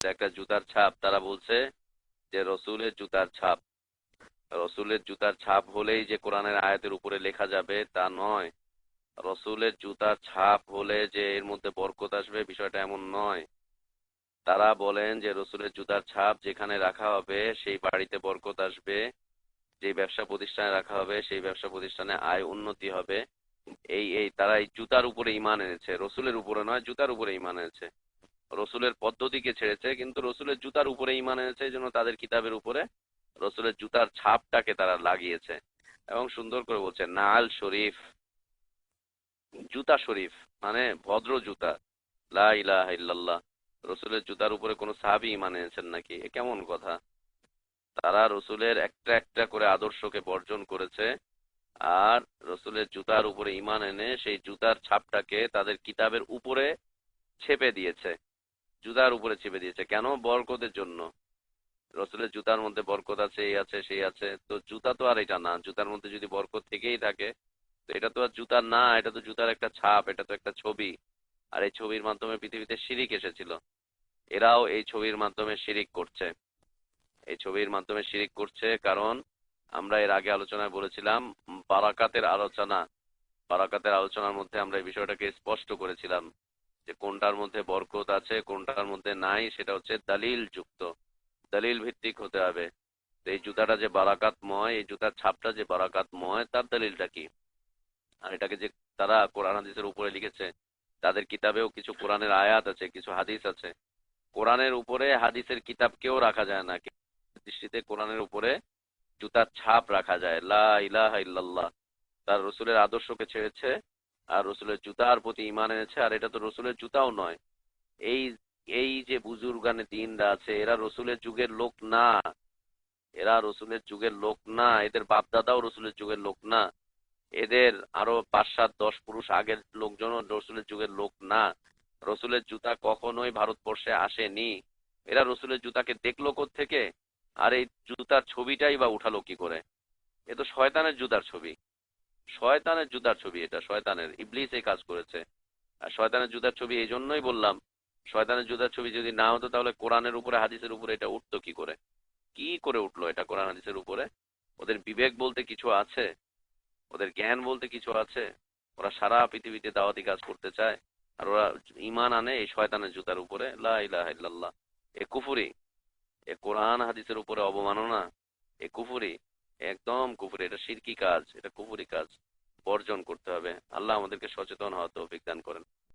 একটা জুতার ছাপ, তারা বলছে যে রসুলের জুতার ছাপ। রসুলের জুতার ছাপ হলেই যে কোরআনের আয়াতের উপরে লেখা যাবে তা নয়। রসুলের জুতার ছাপ হলে যে এর মধ্যে বরকত আসবে বিষয়টা এমন নয়। তারা বলেন যে রসুলের জুতার ছাপ যেখানে রাখা হবে সেই বাড়িতে বরকত আসবে যে ব্যবসা প্রতিষ্ঠানে রাখা হবে সেই ব্যবসা প্রতিষ্ঠানে আয় উন্নতি হবে। এই এই তারা এই জুতার উপরে ইমান এনেছে। রসুলের উপরে নয়, জুতার উপরে ইমান এনেছে। রসুলের পদ্ধতিকে ছেড়েছে, কিন্তু রসুলের জুতার উপরে ইমান এনেছে, এই জন্য তাদের কিতাবের উপরে রসুলের জুতার ছাপটাকে তারা লাগিয়েছে। এবং সুন্দর করে বলছে, নাল শরীফ, জুতা শরীফ মানে ভদ্র জুতা। লা ইলাহা ইল্লাল্লাহ। রসুলের জুতার উপরে কোনো সাহাবি ইমান এনেছেন নাকি? এ কেমন কথা? তারা রসুলের একটা একটা করে আদর্শকে বর্জন করেছে, আর রসুলের জুতার উপরে ইমান এনে সেই জুতার ছাপটাকে তাদের কিতাবের উপরে ছেপে দিয়েছে। জুতার উপরে চেপে দিয়েছে। কেন? বরকতের জন্য। রসুলের জুতার মধ্যে বরকত আছে, এই আছে, সেই আছে। তো জুতা তো আর এটা না। জুতার মধ্যে যদি বরকত থেকেই থাকে, তো এটা তো আর জুতার না, এটা তো জুতার একটা ছাপ, এটা তো একটা ছবি। আর এই ছবির মাধ্যমে পৃথিবীতে শিরিক এসেছিল। এরাও এই ছবির মাধ্যমে শিরিক করছে। এই ছবির মাধ্যমে শিরিক করছে কারণ আমরা এর আগে আলোচনায় বলেছিলাম, বারাকাতের আলোচনা। বারাকাতের আলোচনার মধ্যে আমরা এই বিষয়টাকে স্পষ্ট করেছিলাম। যে কোনটার মধ্যে বরকত আছে, কোনটার মধ্যে নাই, সেটা হচ্ছে দালিল যুক্ত দলিল ভিত্তিক হতে হবে। এই জুতাটা যে বারাকাতময়, এই জুতার ছাপটা যে বারাকাতময়, তার দলিলটা কি? আর এটাকে যে তারা কোরআন হাদিসের উপরে লিখেছে, তাদের কিতাবেও কিছু কোরআনের আয়াত আছে, কিছু হাদিস আছে। কোরআনের উপরে হাদিসের কিতাবকেও রাখা যায় না। দৃষ্টিতে কোরআনের উপরে জুতার ছাপ রাখা যায়। লা ইলাহা ইল্লাল্লাহ। তার রসুলের আদর্শকে ছেড়েছে আর রসুলের জুতার প্রতি ইমান এনেছে, আর এটা তো রসুলের জুতাও নয়। এই এই যে বুজুর্গানে দিনরা আছে, এরা রসুলের যুগের লোক না। এরা রসুলের যুগের লোক না। এদের বাপদাদাও রসুলের যুগের লোক না। এদের আরও পাঁচ সাত দশ পুরুষ আগের লোকজনও রসুলের যুগের লোক না। রসুলের জুতা কখনোই ভারতবর্ষে আসেনি। এরা রসুলের জুতাকে দেখল থেকে আর এই জুতার ছবিটাই বা উঠালো কি করে? এ তো শয়তানের জুতার ছবি। শয়তানের জুতার ছবি এটা, শয়তানের। ইবলিস এই কাজ করেছে। আর শয়তানের জুতার ছবি এই জন্যই বললাম, শয়তানের জুতার ছবি যদি না হতো তাহলে কোরআনের উপরে, হাদিসের উপরে এটা উঠতো কি করে? কি করে উঠল এটা কোরআন, হাদিসের উপরে? ওদের বিবেক বলতে কিছু আছে? ওদের জ্ঞান বলতে কিছু আছে? ওরা সারা পৃথিবীতে দাওয়াতি কাজ করতে চায়? আর ওরা ইমান আনে এই শয়তানের জুতার উপরে? লা ইলাহা এ কুফুরি। এ কোরআন, হাদিসের উপরে অবমাননা। এ কুফুরি। একদম কুপুরে এটা সিরকি কাজ, এটা কুপুরি কাজ, বর্জন করতে হবে। আল্লাহ আমাদেরকে সচেতন হওয়া তো অভিজ্ঞান করেন।